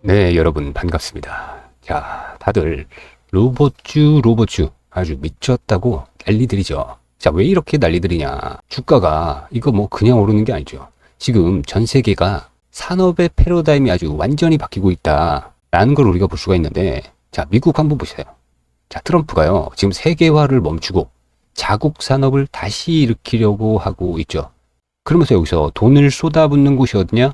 네, 여러분 반갑습니다. 자, 다들 로봇주 로봇주 아주 미쳤다고 난리들이죠. 자, 왜 이렇게 난리들이냐? 주가가 이거 뭐 그냥 오르는 게 아니죠. 지금 전 세계가 산업의 패러다임이 아주 완전히 바뀌고 있다라는 걸 우리가 볼 수가 있는데, 자, 미국 한번 보세요. 자, 트럼프가요, 지금 세계화를 멈추고 자국 산업을 다시 일으키려고 하고 있죠. 그러면서 여기서 돈을 쏟아붓는 곳이 어디냐?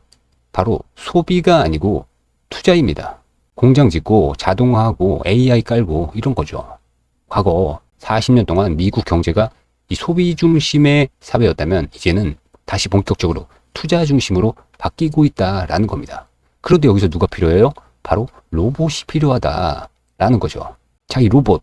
바로 소비가 아니고 투자입니다. 공장 짓고 자동화하고 AI 깔고 이런 거죠. 과거 40년 동안 미국 경제가 이 소비 중심의 사회였다면 이제는 다시 본격적으로 투자 중심으로 바뀌고 있다라는 겁니다. 그런데 여기서 누가 필요해요? 바로 로봇이 필요하다라는 거죠. 자, 이 로봇.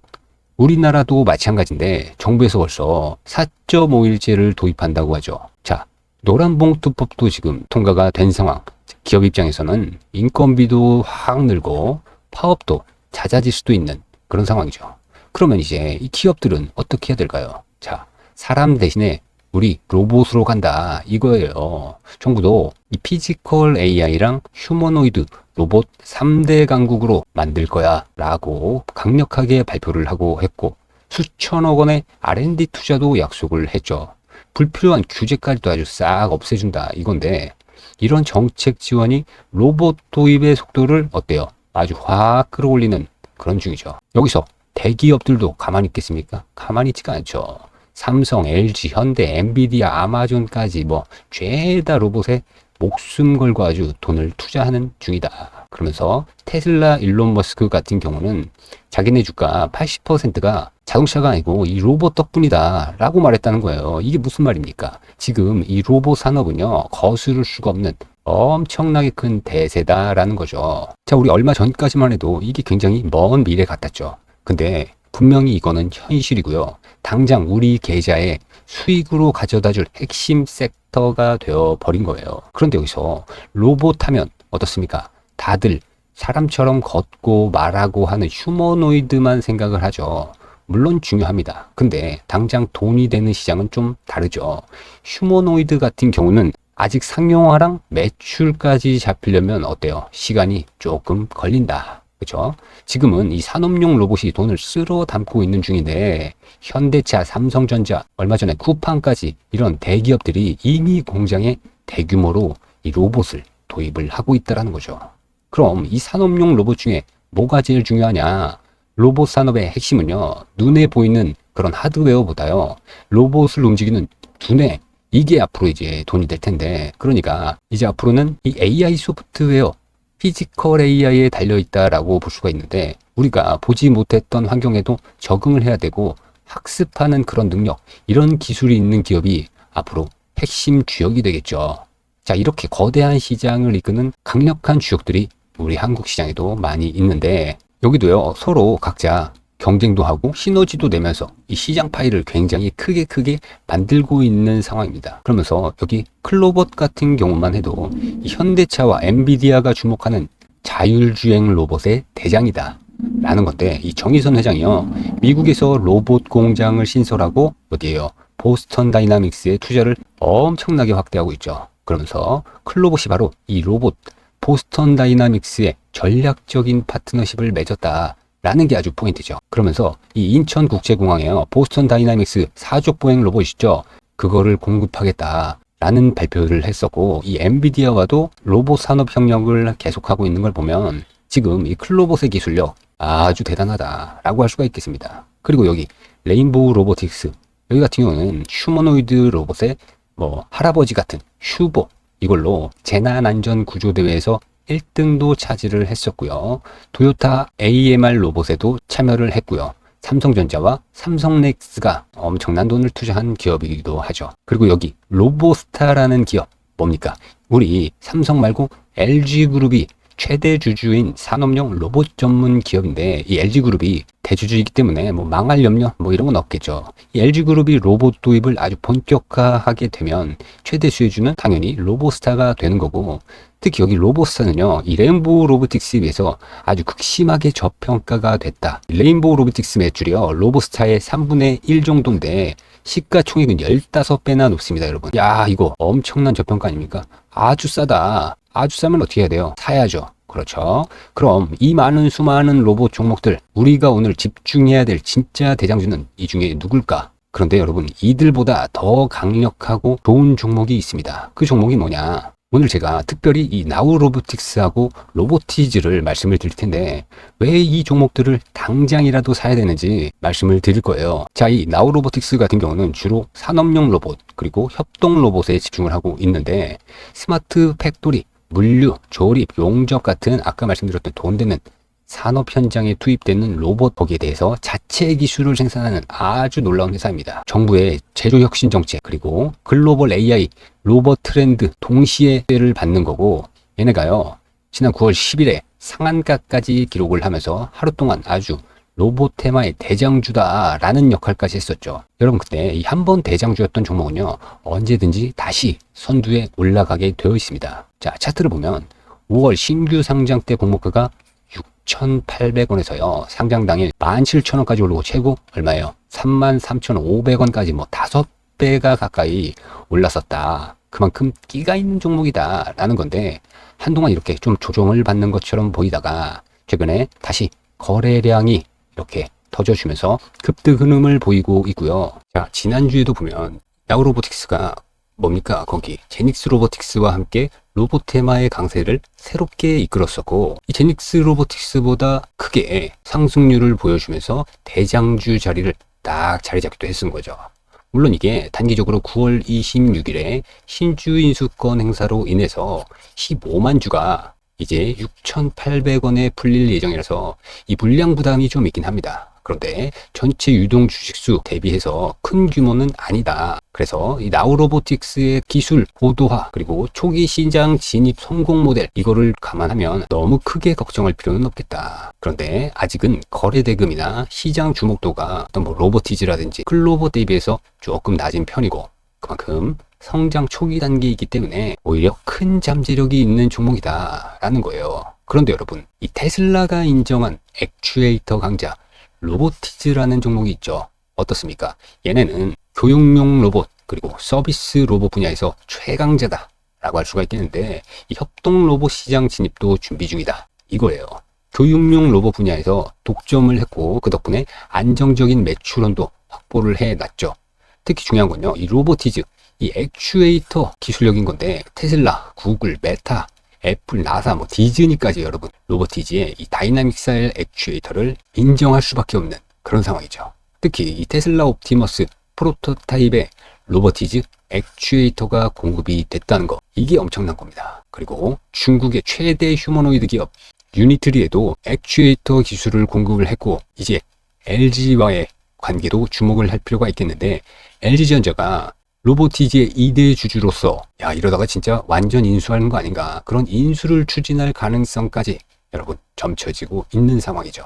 우리나라도 마찬가지인데 정부에서 벌써 4.5일제를 도입한다고 하죠. 자, 노란봉투법도 지금 통과가 된 상황. 기업 입장에서는 인건비도 확 늘고 파업도 잦아질 수도 있는 그런 상황이죠. 그러면 이제 이 기업들은 어떻게 해야 될까요? 자, 사람 대신에 우리 로봇으로 간다 이거예요. 정부도 이 피지컬 AI랑 휴머노이드 로봇 3대 강국으로 만들 거야 라고 강력하게 발표를 하고 했고 수천억 원의 R&D 투자도 약속을 했죠. 불필요한 규제까지도 아주 싹 없애준다 이건데 이런 정책 지원이 로봇 도입의 속도를 어때요? 아주 확 끌어올리는 그런 중이죠. 여기서 대기업들도 가만히 있겠습니까? 가만히 있지가 않죠. 삼성, LG, 현대, 엔비디아, 아마존까지 뭐 죄다 로봇에 목숨 걸고 아주 돈을 투자하는 중이다. 그러면서 테슬라, 일론 머스크 같은 경우는 자기네 주가 80%가 자동차가 아니고 이 로봇 덕분이다 라고 말했다는 거예요. 이게 무슨 말입니까? 지금 이 로봇 산업은요, 거스를 수가 없는 엄청나게 큰 대세다라는 거죠. 자, 우리 얼마 전까지만 해도 이게 굉장히 먼 미래 같았죠. 근데 분명히 이거는 현실이고요. 당장 우리 계좌에 수익으로 가져다 줄 핵심 섹 터가 되어 버린 거예요. 그런데 여기서 로봇 하면 어떻습니까? 다들 사람처럼 걷고 말하고 하는 휴머노이드만 생각을 하죠. 물론 중요합니다. 근데 당장 돈이 되는 시장은 좀 다르죠. 휴머노이드 같은 경우는 아직 상용화랑 매출까지 잡히려면 어때요? 시간이 조금 걸린다. 그죠? 지금은 이 산업용 로봇이 돈을 쓸어 담고 있는 중인데 현대차, 삼성전자, 얼마 전에 쿠팡까지 이런 대기업들이 이미 공장에 대규모로 이 로봇을 도입을 하고 있다라는 거죠. 그럼 이 산업용 로봇 중에 뭐가 제일 중요하냐? 로봇 산업의 핵심은요, 눈에 보이는 그런 하드웨어보다요, 로봇을 움직이는 두뇌, 이게 앞으로 이제 돈이 될 텐데, 그러니까 이제 앞으로는 이 AI 소프트웨어, 피지컬 AI에 달려있다라고 볼 수가 있는데, 우리가 보지 못했던 환경에도 적응을 해야 되고, 학습하는 그런 능력, 이런 기술이 있는 기업이 앞으로 핵심 주역이 되겠죠. 자, 이렇게 거대한 시장을 이끄는 강력한 주역들이 우리 한국 시장에도 많이 있는데, 여기도요, 서로 각자 경쟁도 하고 시너지도 내면서 이 시장 파일을 굉장히 크게 크게 만들고 있는 상황입니다. 그러면서 여기 클로봇 같은 경우만 해도 이 현대차와 엔비디아가 주목하는 자율주행 로봇의 대장이다. 라는 건데 이 정의선 회장이요 미국에서 로봇 공장을 신설하고 어디에요 보스턴 다이나믹스에 투자를 엄청나게 확대하고 있죠 그러면서 클로봇이 바로 이 로봇 보스턴 다이나믹스의 전략적인 파트너십을 맺었다. 라는 게 아주 포인트죠. 그러면서 이 인천국제공항에요. 보스턴 다이나믹스 사족 보행 로봇 있죠. 그거를 공급하겠다. 라는 발표를 했었고 이 엔비디아와도 로봇 산업 협력을 계속하고 있는 걸 보면 지금 이 클로봇의 기술력 아주 대단하다라고 할 수가 있겠습니다. 그리고 여기 레인보우 로보틱스 여기 같은 경우는 휴머노이드 로봇의 뭐 할아버지 같은 휴보 이걸로 재난 안전 구조 대회에서 1등도 차지를 했었고요. 도요타 AMR 로봇에도 참여를 했고요. 삼성전자와 삼성넥스가 엄청난 돈을 투자한 기업이기도 하죠. 그리고 여기 로보스타라는 기업 뭡니까? 우리 삼성 말고 LG그룹이 최대 주주인 산업용 로봇 전문 기업인데 이 LG그룹이 대주주이기 때문에 뭐 망할 염려 뭐 이런 건 없겠죠. 이 LG그룹이 로봇 도입을 아주 본격화하게 되면 최대 수혜주는 당연히 로보스타가 되는 거고 특히 여기 로보스타는요 이 레인보우 로보틱스에 비해서 아주 극심하게 저평가가 됐다. 레인보우 로보틱스 매출이요 로보스타의 3분의 1 정도인데 시가총액은 15배나 높습니다 여러분. 야 이거 엄청난 저평가 아닙니까? 아주 싸다. 아주 싸면 어떻게 해야 돼요? 사야죠. 그렇죠. 그럼 이 많은 수많은 로봇 종목들, 우리가 오늘 집중해야 될 진짜 대장주는 이 중에 누굴까? 그런데 여러분, 이들보다 더 강력하고 좋은 종목이 있습니다. 그 종목이 뭐냐? 오늘 제가 특별히 이 나우 로보틱스하고 로보티즈를 말씀을 드릴 텐데 왜 이 종목들을 당장이라도 사야 되는지 말씀을 드릴 거예요. 자, 이 나우 로보틱스 같은 경우는 주로 산업용 로봇 그리고 협동 로봇에 집중을 하고 있는데 스마트 팩토리, 물류, 조립, 용접 같은 아까 말씀드렸던 돈 되는 산업 현장에 투입되는 로봇 거기에 대해서 자체 기술을 생산하는 아주 놀라운 회사입니다. 정부의 제조 혁신 정책 그리고 글로벌 AI 로봇 트렌드 동시에 를 받는 거고 얘네가요. 지난 9월 10일에 상한가까지 기록을 하면서 하루 동안 아주 로봇 테마의 대장주다라는 역할까지 했었죠. 여러분 그때 이 한 번 대장주였던 종목은요 언제든지 다시 선두에 올라가게 되어 있습니다. 자 차트를 보면 5월 신규 상장 때 공모가가 6,800원에서요 상장 당일 17,000원까지 오르고 최고 얼마예요? 33,500원까지 뭐 다섯 배가 가까이 올랐었다. 그만큼 끼가 있는 종목이다라는 건데 한동안 이렇게 좀 조정을 받는 것처럼 보이다가 최근에 다시 거래량이 이렇게 터져주면서 급등 흐름을 보이고 있고요. 자, 지난주에도 보면 야구로보틱스가 뭡니까? 거기 제닉스 로보틱스와 함께 로봇 테마의 강세를 새롭게 이끌었었고 이 제닉스 로보틱스보다 크게 상승률을 보여주면서 대장주 자리를 딱 자리 잡기도 했은 거죠. 물론 이게 단기적으로 9월 26일에 신주 인수권 행사로 인해서 15만 주가 이제 6,800원에 풀릴 예정이라서 이 물량 부담이 좀 있긴 합니다. 그런데 전체 유동 주식수 대비해서 큰 규모는 아니다. 그래서 이 나우로보틱스의 기술 고도화 그리고 초기 시장 진입 성공 모델 이거를 감안하면 너무 크게 걱정할 필요는 없겠다. 그런데 아직은 거래 대금이나 시장 주목도가 어떤 뭐 로보티즈라든지 클로버 대비해서 조금 낮은 편이고 그만큼 성장 초기 단계이기 때문에 오히려 큰 잠재력이 있는 종목이다라는 거예요. 그런데 여러분, 이 테슬라가 인정한 액추에이터 강자 로보티즈라는 종목이 있죠. 어떻습니까? 얘네는 교육용 로봇 그리고 서비스 로봇 분야에서 최강자다 라고 할 수가 있겠는데 이 협동 로봇 시장 진입도 준비 중이다 이거예요. 교육용 로봇 분야에서 독점을 했고 그 덕분에 안정적인 매출원도 확보를 해놨죠. 특히 중요한 건요. 이 로보티즈, 이 액추에이터 기술력인 건데 테슬라, 구글, 메타, 애플, 나사, 뭐 디즈니까지 여러분 로보티지의 이 다이나믹 사일 액추에이터를 인정할 수밖에 없는 그런 상황이죠. 특히 이 테슬라 옵티머스 프로토타입의 로보티즈 액추에이터가 공급이 됐다는 거 이게 엄청난 겁니다. 그리고 중국의 최대 휴머노이드 기업 유니트리에도 액추에이터 기술을 공급을 했고 이제 LG와의 관계도 주목을 할 필요가 있겠는데 LG전자가 로보티지의 2대 주주로서 야 이러다가 진짜 완전 인수하는 거 아닌가 그런 인수를 추진할 가능성까지 여러분 점쳐지고 있는 상황이죠.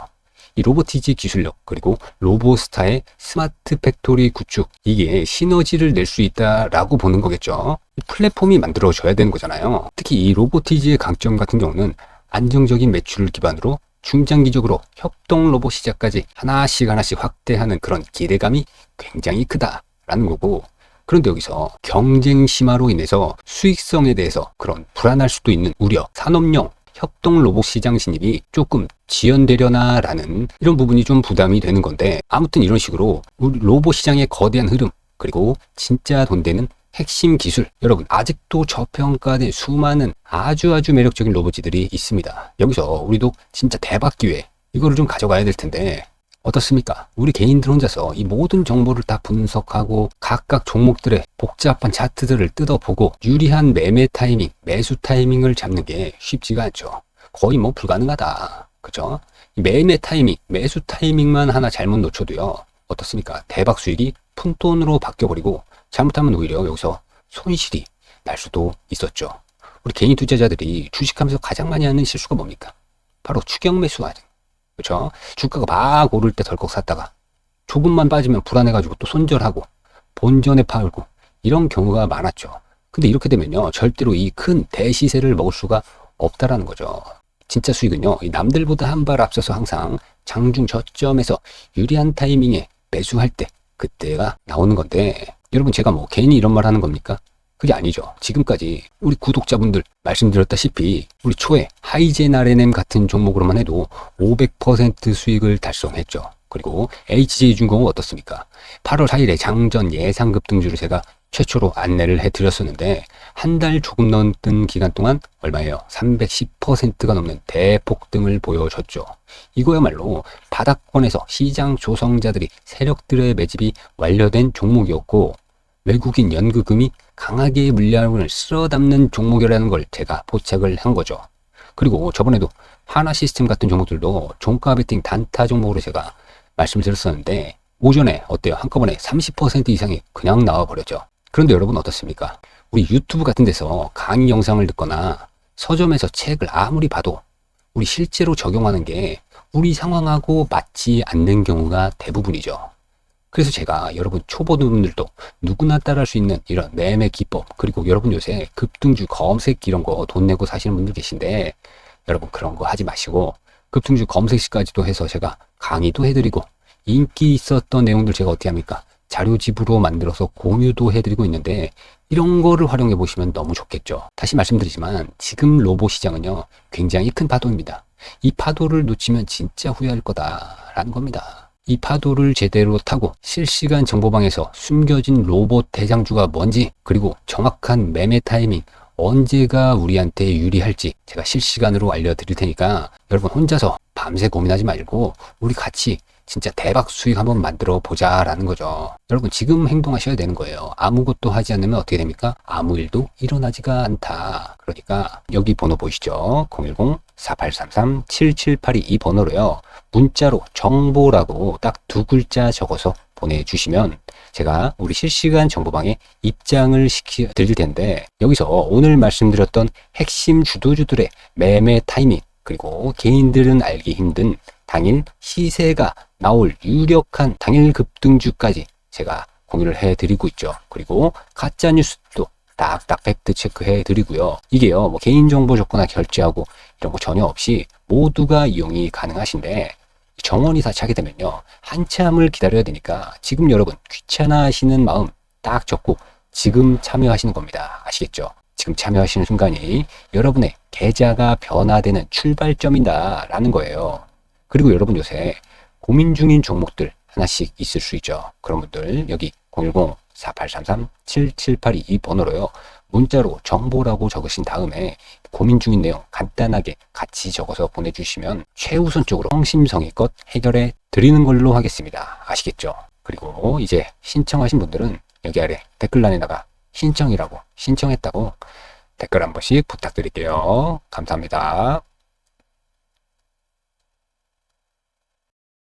이 로보티지 기술력 그리고 로보스타의 스마트 팩토리 구축 이게 시너지를 낼 수 있다라고 보는 거겠죠. 플랫폼이 만들어져야 되는 거잖아요. 특히 이 로보티지의 강점 같은 경우는 안정적인 매출을 기반으로 중장기적으로 협동 로봇 시장까지 하나씩 하나씩 확대하는 그런 기대감이 굉장히 크다라는 거고 그런데 여기서 경쟁 심화로 인해서 수익성에 대해서 그런 불안할 수도 있는 우려, 산업용 협동 로봇 시장 진입이 조금 지연되려나라는 이런 부분이 좀 부담이 되는 건데 아무튼 이런 식으로 로봇 시장의 거대한 흐름 그리고 진짜 돈 되는 핵심 기술 여러분 아직도 저평가된 수많은 아주 아주 매력적인 로봇들이 있습니다. 여기서 우리도 진짜 대박 기회 이거를 좀 가져가야 될 텐데 어떻습니까? 우리 개인들 혼자서 이 모든 정보를 다 분석하고 각각 종목들의 복잡한 차트들을 뜯어보고 유리한 매매 타이밍, 매수 타이밍을 잡는 게 쉽지가 않죠. 거의 뭐 불가능하다. 그죠? 이 매매 타이밍, 매수 타이밍만 하나 잘못 놓쳐도요. 어떻습니까? 대박 수익이 푼돈으로 바뀌어버리고 잘못하면 오히려 여기서 손실이 날 수도 있었죠. 우리 개인 투자자들이 주식하면서 가장 많이 하는 실수가 뭡니까? 바로 추격 매수하는 그렇죠? 주가가 막 오를 때 덜컥 샀다가 조금만 빠지면 불안해가지고 또 손절하고 본전에 팔고 이런 경우가 많았죠. 근데 이렇게 되면요 절대로 이 큰 대시세를 먹을 수가 없다라는 거죠. 진짜 수익은요 이 남들보다 한 발 앞서서 항상 장중 저점에서 유리한 타이밍에 매수할 때 그때가 나오는 건데 여러분 제가 뭐 괜히 이런 말 하는 겁니까? 그게 아니죠. 지금까지 우리 구독자분들 말씀드렸다시피 우리 초에 하이젠 RNM 같은 종목으로만 해도 500% 수익을 달성했죠. 그리고 HJ중공은 어떻습니까? 8월 4일에 장전 예상 급등주를 제가 최초로 안내를 해드렸었는데 한 달 조금 넘는 기간 동안 얼마예요? 310%가 넘는 대폭등을 보여줬죠. 이거야말로 바닥권에서 시장 조성자들이 세력들의 매집이 완료된 종목이었고 외국인 연구금이 강하게 물량을 쓸어 담는 종목이라는 걸 제가 포착을 한 거죠. 그리고 저번에도 하나 시스템 같은 종목들도 종가 베팅 단타 종목으로 제가 말씀을 드렸었는데 오전에 어때요? 한꺼번에 30% 이상이 그냥 나와 버렸죠. 그런데 여러분 어떻습니까? 우리 유튜브 같은 데서 강의 영상을 듣거나 서점에서 책을 아무리 봐도 우리 실제로 적용하는 게 우리 상황하고 맞지 않는 경우가 대부분이죠. 그래서 제가 여러분 초보분들도 누구나 따라할 수 있는 이런 매매 기법 그리고 여러분 요새 급등주 검색 이런 거 돈 내고 사시는 분들 계신데 여러분 그런 거 하지 마시고 급등주 검색시까지도 해서 제가 강의도 해드리고 인기 있었던 내용들 제가 어떻게 합니까? 자료집으로 만들어서 공유도 해드리고 있는데 이런 거를 활용해 보시면 너무 좋겠죠. 다시 말씀드리지만 지금 로봇 시장은요 굉장히 큰 파도입니다. 이 파도를 놓치면 진짜 후회할 거다라는 겁니다. 이 파도를 제대로 타고 실시간 정보방에서 숨겨진 로봇 대장주가 뭔지 그리고 정확한 매매 타이밍 언제가 우리한테 유리할지 제가 실시간으로 알려드릴 테니까 여러분 혼자서 밤새 고민하지 말고 우리 같이 진짜 대박 수익 한번 만들어 보자 라는 거죠. 여러분 지금 행동하셔야 되는 거예요. 아무것도 하지 않으면 어떻게 됩니까? 아무 일도 일어나지가 않다. 그러니까 여기 번호 보이시죠? 010-4833-7782 이 번호로요. 문자로 정보라고 딱 두 글자 적어서 보내주시면 제가 우리 실시간 정보방에 입장을 시켜 드릴 텐데 여기서 오늘 말씀드렸던 핵심 주도주들의 매매 타이밍 그리고 개인들은 알기 힘든 당일 시세가 나올 유력한 당일 급등주까지 제가 공유를 해드리고 있죠. 그리고 가짜 뉴스도 딱딱 팩트 체크해 드리고요. 이게요, 뭐 개인정보 조건나 결제하고 이런 거 전혀 없이 모두가 이용이 가능하신데 정원이사 차게 되면요. 한참을 기다려야 되니까 지금 여러분 귀찮아 하시는 마음 딱 적고 지금 참여하시는 겁니다. 아시겠죠? 지금 참여하시는 순간이 여러분의 계좌가 변화되는 출발점이다 라는 거예요. 그리고 여러분 요새 고민 중인 종목들 하나씩 있을 수 있죠. 그런 분들 여기 010-4833-7782 이 번호로요. 문자로 정보라고 적으신 다음에 고민 중인 내용 간단하게 같이 적어서 보내주시면 최우선적으로 성심성의껏 해결해 드리는 걸로 하겠습니다. 아시겠죠? 그리고 이제 신청하신 분들은 여기 아래 댓글란에다가 신청이라고 신청했다고 댓글 한 번씩 부탁드릴게요. 감사합니다.